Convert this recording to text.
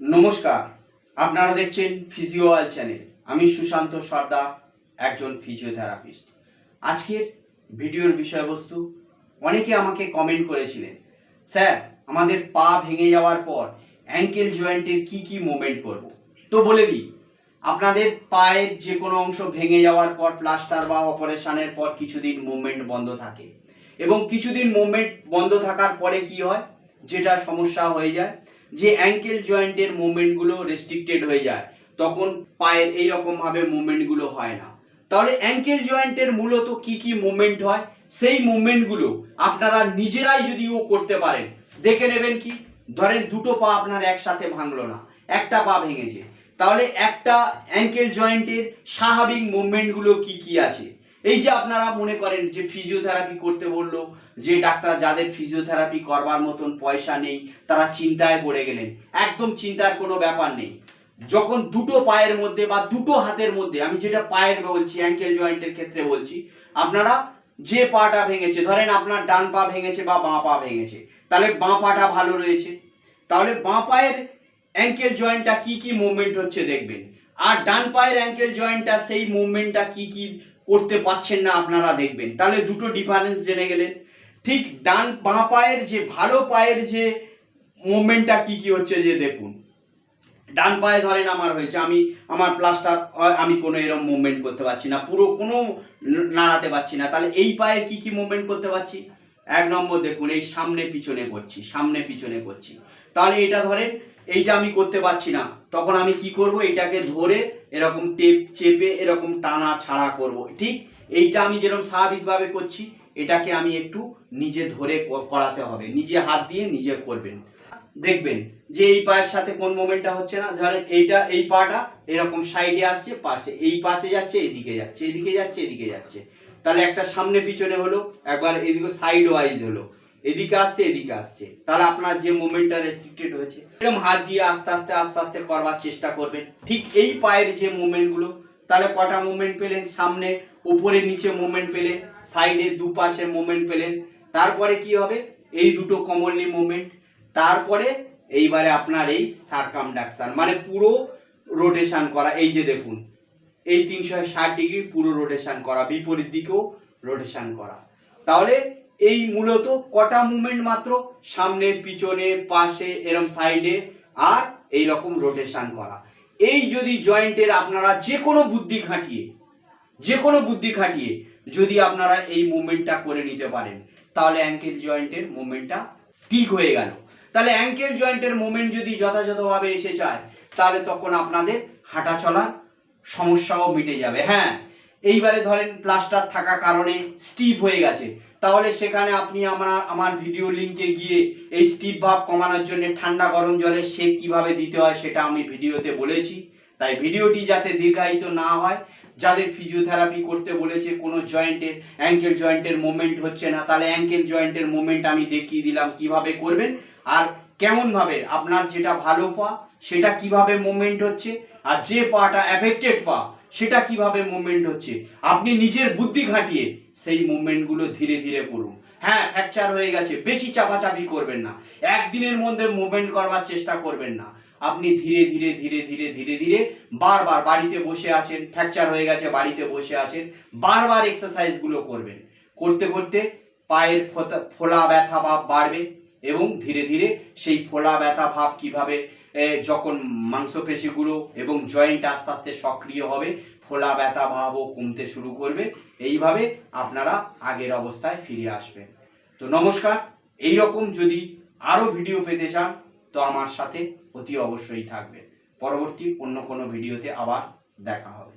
নমস্কার, আপনারা দেখছেন ফিজিওয়াল চ্যানেল আমি সুশান্ত সর্দার একজন ফিজিওথেরাপিস্ট আজকের ভিডিওর বিষয়বস্তু, অনেকে আমাকে কমেন্ট করেছিলেন, স্যার, আমাদের পা ভেঙে যাওয়ার পর অ্যাঙ্কেল জয়েন্টের কি কি মুভমেন্ট করব? তো বলে দিই, আপনাদের পায়ের যে কোনো অংশ ভেঙে যাওয়ার পর প্লাস্টার বা অপারেশনের পর কিছুদিন মুভমেন্ট বন্ধ থাকে। এবং কিছুদিন মুভমেন্ট বন্ধ থাকার পরে কি হয়? যেটা সমস্যা হয়ে যায় যে অ্যাঙ্কেল জয়েন্টের মুভমেন্টগুলো রেস্ট্রিক্টেড হয়ে যায়, তখন পায়ের এই রকম ভাবে মুভমেন্টগুলো হয় না। তাহলে অ্যাঙ্কেল জয়েন্টের মূলত কি কি মুভমেন্ট হয়? সেই মুভমেন্টগুলো আপনারা নিজেরাই যদিও করতে পারেন, দেখে নেবেন কি, ধরেন দুটো পা আপনার একসাথে ভাঙলো না, একটা পা ভেঙেছে। তাহলে একটা অ্যাঙ্কেল জয়েন্টের স্বাভাবিক মুভমেন্টগুলো কি কি আছে? এই যে আপনারা মনে করেন যে ফিজিওথেরাপি করতে বলল, যে ডাক্তার যাদের ফিজিওথেরাপি করবার মতন পয়সা নেই, তারা চিন্তায় পড়ে গেলেন। একদম চিন্তার কোনো ব্যাপার নেই। যখন দুটো পায়ের মধ্যে বা দুটো হাতের মধ্যে, আমি যেটা পায়ের বলছি অ্যাঙ্কেল জয়েন্টের ক্ষেত্রে বলছি, আপনারা যে পাটা ভেঙেছে, ধরেন আপনার ডান পা ভেঙেছে বা বাঁ পা ভেঙেছে, তাহলে বাঁ পাটা ভালো রয়েছে। তাহলে বাঁ পায়ের অ্যাঙ্কেল জয়েন্টটা কি কি মুভমেন্ট হচ্ছে দেখবেন। আর ডান পায়ের অ্যাঙ্কেল জয়েন্টটা সেই মুভমেন্টটা কি কি করতে পাচ্ছেন না আপনারা দেখবেন। তাহলে দুটো ডিফারেন্স জেনে গেলেন। ঠিক ডান বাঁ পায়ের যে, ভালো পায়ের যে মুভমেন্টটা কি কি হচ্ছে যে দেখুন। ডান পায়ে ধরেন আমার হয়েছে, আমি আমার প্লাস্টার আমি কোনো এরকম মুভমেন্ট করতে পারছি না, পুরো কোনো নাড়াতে পারছি না। তাহলে এই পায়ের কি কি মুভমেন্ট করতে পারছি? এক নম্বর দেখুন, এই সামনে পিছনে করছি সামনে পিছনে করছি। তাহলে এটা ধরেন এইটা আমি করতে পারছি না। তখন আমি কি করব? এটাকে ধরে এরকম টেপ, চেপে এরকম টানা ছাড়া করব। ঠিক এইটা আমি যেরকম স্বাভাবিকভাবে করছি, এটাকে আমি একটু নিজে ধরে করাতে হবে। নিজে হাত দিয়ে নিজে করবেন। দেখবেন যে এই পায়ের সাথে কোন মোমেন্টটা হচ্ছে না? ধরেন এইটা, এই পাটা এরকম সাইডে আসছে, পাশে, এই পাশে যাচ্ছে, এদিকে যাচ্ছে এদিকে যাচ্ছে এদিকে যাচ্ছে। তাহলে একটা সামনে পিছনে হলো, একবার এদিকে সাইড ওয়াইজ হলো। এদিকে আসছে এদিকে আসছে। তাহলে আপনার যে মুভমেন্টটা রেস্ট্রিক্টেড হয়েছে, এরকম হাত দিয়ে আস্তে আস্তে আস্তে আস্তে করবার চেষ্টা করবেন। ঠিক এই পায়ের যে মুভমেন্টগুলো তাহলে কটা মুভমেন্ট পেলেন? সামনে, উপরে, নিচে মুভমেন্ট পেলেন সাইডে দুপাশে মুভমেন্ট পেলেন। তারপরে কি হবে? এই দুটো কমনলি মুভমেন্ট তারপরে এইবারে আপনার এই সার্কামডাকশন মানে পুরো রোটেশন করা। এই যে দেখুন, এই তিনশো ষাট ডিগ্রি পুরো রোটেশন করা, বিপরীত দিকেও রোটেশন করা। তাহলে এই মূলত কটা মুভমেন্ট মাত্র? সামনে, পিছনে, পাশে, এরম সাইডে আর এই রকম রোটেশন করা। এই যদি জয়েন্টের আপনারা যে কোনো বুদ্ধি খাটিয়ে যে কোনো বুদ্ধি খাটিয়ে যদি আপনারা এই মুভমেন্টটা করে নিতে পারেন, তাহলে অ্যাঙ্কেল জয়েন্টের মুভমেন্টটা ঠিক হয়ে গেল। তাহলে অ্যাঙ্কেল জয়েন্টের মুভমেন্ট যদি যথাযথভাবে এসে যায়, তাহলে তখন আপনাদের হাঁটা চলার সমস্যাও মিটে যাবে। হ্যাঁ এইবারে ধরেন প্লাস্টার থাকা কারণে স্টিপ হয়ে গেছে। তাহলে সেখানে আপনি আমার আমার ভিডিও লিংকে গিয়ে এই স্টিপ ভাব কমানোর জন্য ঠান্ডা গরম জলে সেক কীভাবে দিতে হয় সেটা আমি ভিডিওতে বলেছি। তাই ভিডিওটি যাতে দীর্ঘায়িত না হয় যাদের ফিজিওথেরাপি করতে বলেছে, কোনো জয়েন্টের অ্যাঙ্কেল জয়েন্টের মুভমেন্ট হচ্ছে না, তাহলে অ্যাঙ্কেল জয়েন্টের মুভমেন্ট আমি দেখিয়ে দিলাম কীভাবে করবেন আর কেমনভাবে আপনার যেটা ভালো পা, সেটা কীভাবে মুভমেন্ট হচ্ছে আর যে পাটা অ্যাফেক্টেড পা, সেটা কীভাবে মুভমেন্ট হচ্ছে। আপনি নিজের বুদ্ধি খাটিয়ে সেই মুভমেন্টগুলো ধীরে ধীরে করুন। হ্যাঁ ফ্র্যাকচার হয়ে গেছে, বেশি চাপাচাপি করবেন না। একদিনের মধ্যে মুভমেন্ট করবার চেষ্টা করবেন না। আপনি ধীরে ধীরে ধীরে ধীরে ধীরে ধীরে বারবার বাড়িতে বসে আছেন ফ্র্যাকচার হয়ে গেছে, বাড়িতে বসে আছেন, বারবার এক্সারসাইজগুলো করবেন। করতে করতে পায়ের ফোলা ব্যথা বাড়বে এবং ধীরে ধীরে সেই ফোলা ব্যথা ভাব কীভাবে যখন মাংসপেশিগুলো এবং জয়েন্ট আস্তে আস্তে সক্রিয় হবে, ফোলা ব্যথা ভাবও কমতে শুরু করবে, এইভাবে আপনারা আগের অবস্থায় ফিরে আসবেন। তো নমস্কার এই রকম যদি আরও ভিডিও পেতে চান, তো আমার সাথে অতি অবশ্যই থাকবে পরবর্তী অন্য কোনো ভিডিওতে আবার দেখা হবে।